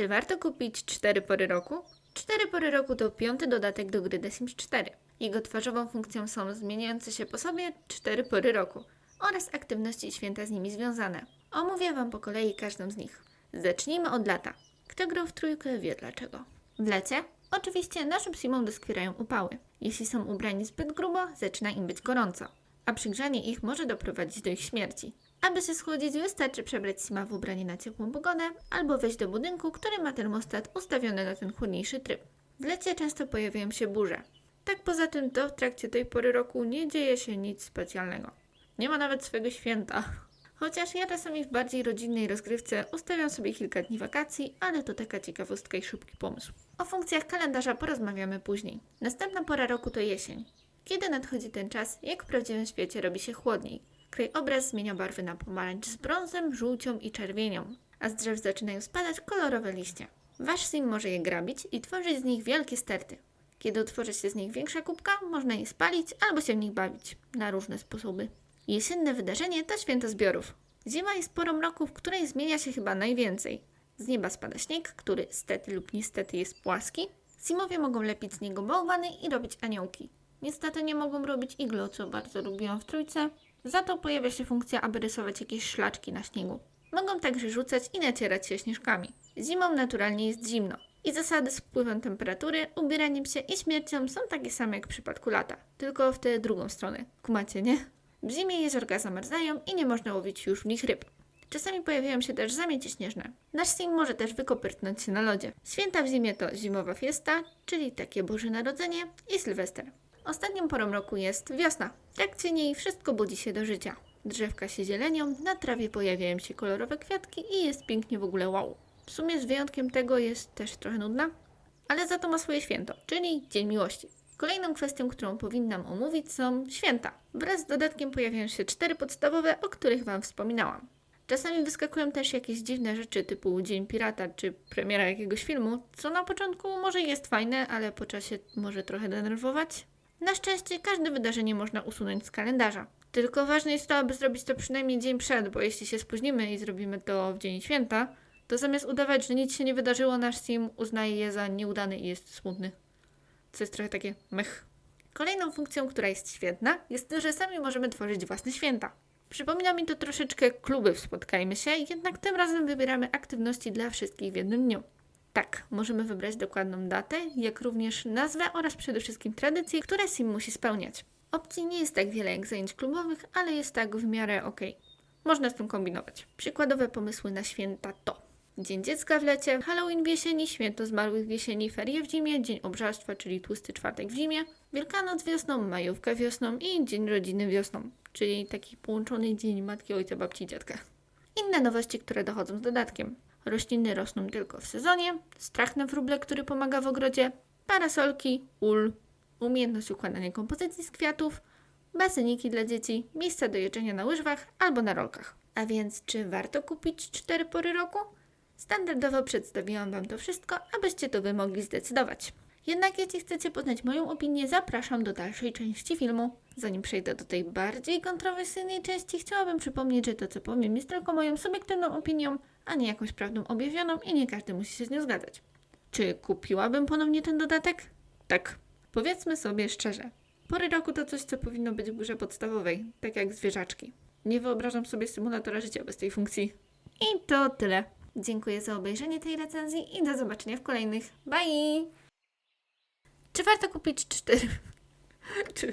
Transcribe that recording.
Czy warto kupić 4 pory roku? 4 pory roku to piąty dodatek do gry The Sims 4. Jego twarzową funkcją są zmieniające się po sobie 4 pory roku oraz aktywności i święta z nimi związane. Omówię Wam po kolei każdą z nich. Zacznijmy od lata. Kto grał w trójkę wie dlaczego. W lecie oczywiście naszym simom doskwierają upały. Jeśli są ubrani zbyt grubo, zaczyna im być gorąco, a przygrzanie ich może doprowadzić do ich śmierci. Aby się schłodzić, wystarczy przebrać sima w ubranie na ciepłą pogodę albo wejść do budynku, który ma termostat ustawiony na ten chłodniejszy tryb. W lecie często pojawiają się burze. Tak poza tym to w trakcie tej pory roku nie dzieje się nic specjalnego. Nie ma nawet swego święta. Chociaż ja czasami w bardziej rodzinnej rozgrywce ustawiam sobie kilka dni wakacji, ale to taka ciekawostka i szybki pomysł. O funkcjach kalendarza porozmawiamy później. Następna pora roku to jesień. Kiedy nadchodzi ten czas, jak w prawdziwym świecie robi się chłodniej. Krajobraz zmienia barwy na pomarańcz z brązem, żółcią i czerwienią, a z drzew zaczynają spadać kolorowe liście. Wasz sim może je grabić i tworzyć z nich wielkie sterty. Kiedy utworzy się z nich większa kubka, można je spalić albo się w nich bawić na różne sposoby. Jesienne wydarzenie to święto zbiorów. Zima jest porą roku, w której zmienia się chyba najwięcej. Z nieba spada śnieg, który stety lub niestety jest płaski. Simowie mogą lepić z niego bałwany i robić aniołki. Niestety nie mogą robić iglo, co bardzo lubiłam w trójce. Za to pojawia się funkcja, aby rysować jakieś szlaczki na śniegu. Mogą także rzucać i nacierać się śnieżkami. Zimą naturalnie jest zimno. I zasady z wpływem temperatury, ubieraniem się i śmiercią są takie same jak w przypadku lata, tylko w tę drugą stronę. Kumacie, nie? W zimie jeziorka zamarzają i nie można łowić już w nich ryb. Czasami pojawiają się też zamieci śnieżne. Nasz sim może też wykopyrtnąć się na lodzie. Święta w zimie to zimowa fiesta, czyli takie Boże Narodzenie i Sylwester. Ostatnią porą roku jest wiosna. W trakcie wszystko budzi się do życia. Drzewka się zielenią, na trawie pojawiają się kolorowe kwiatki i jest pięknie w ogóle wow. W sumie z wyjątkiem tego jest też trochę nudna, ale za to ma swoje święto, czyli Dzień Miłości. Kolejną kwestią, którą powinnam omówić są święta. Wraz z dodatkiem pojawiają się cztery podstawowe, o których Wam wspominałam. Czasami wyskakują też jakieś dziwne rzeczy typu Dzień Pirata czy premiera jakiegoś filmu, co na początku może jest fajne, ale po czasie może trochę denerwować. Na szczęście każde wydarzenie można usunąć z kalendarza. Tylko ważne jest to, aby zrobić to przynajmniej dzień przed, bo jeśli się spóźnimy i zrobimy to w dzień święta, to zamiast udawać, że nic się nie wydarzyło, nasz sim uznaje je za nieudany i jest smutny. Co jest trochę takie mech. Kolejną funkcją, która jest świetna, jest to, że sami możemy tworzyć własne święta. Przypomina mi to troszeczkę kluby w Spotkajmy się, jednak tym razem wybieramy aktywności dla wszystkich w jednym dniu. Tak, możemy wybrać dokładną datę, jak również nazwę oraz przede wszystkim tradycje, które sim musi spełniać. Opcji nie jest tak wiele jak zajęć klubowych, ale jest tak w miarę ok. Można z tym kombinować. Przykładowe pomysły na święta to Dzień Dziecka w lecie, Halloween w jesieni, Święto Zmarłych w jesieni, Ferie w zimie, Dzień Obżarstwa, czyli Tłusty Czwartek w zimie, Wielkanoc wiosną, Majówka wiosną i Dzień Rodziny wiosną, czyli taki połączony dzień matki, ojca, babci dziadka. Inne nowości, które dochodzą z dodatkiem. Rośliny rosną tylko w sezonie, strach na wróble, który pomaga w ogrodzie, parasolki, ul, umiejętność układania kompozycji z kwiatów, baseniki dla dzieci, miejsca do jedzenia na łyżwach albo na rolkach. A więc czy warto kupić cztery pory roku? Standardowo przedstawiłam Wam to wszystko, abyście to Wy mogli zdecydować. Jednak jeśli chcecie poznać moją opinię, zapraszam do dalszej części filmu. Zanim przejdę do tej bardziej kontrowersyjnej części, chciałabym przypomnieć, że to co powiem jest tylko moją subiektywną opinią, a nie jakąś prawdą objawioną i nie każdy musi się z nią zgadzać. Czy kupiłabym ponownie ten dodatek? Tak. Powiedzmy sobie szczerze. Pory roku to coś, co powinno być w grze podstawowej, tak jak zwierzaczki. Nie wyobrażam sobie symulatora życia bez tej funkcji. I to tyle. Dziękuję za obejrzenie tej recenzji i do zobaczenia w kolejnych. Bye! Czy warto kupić cztery? Czy...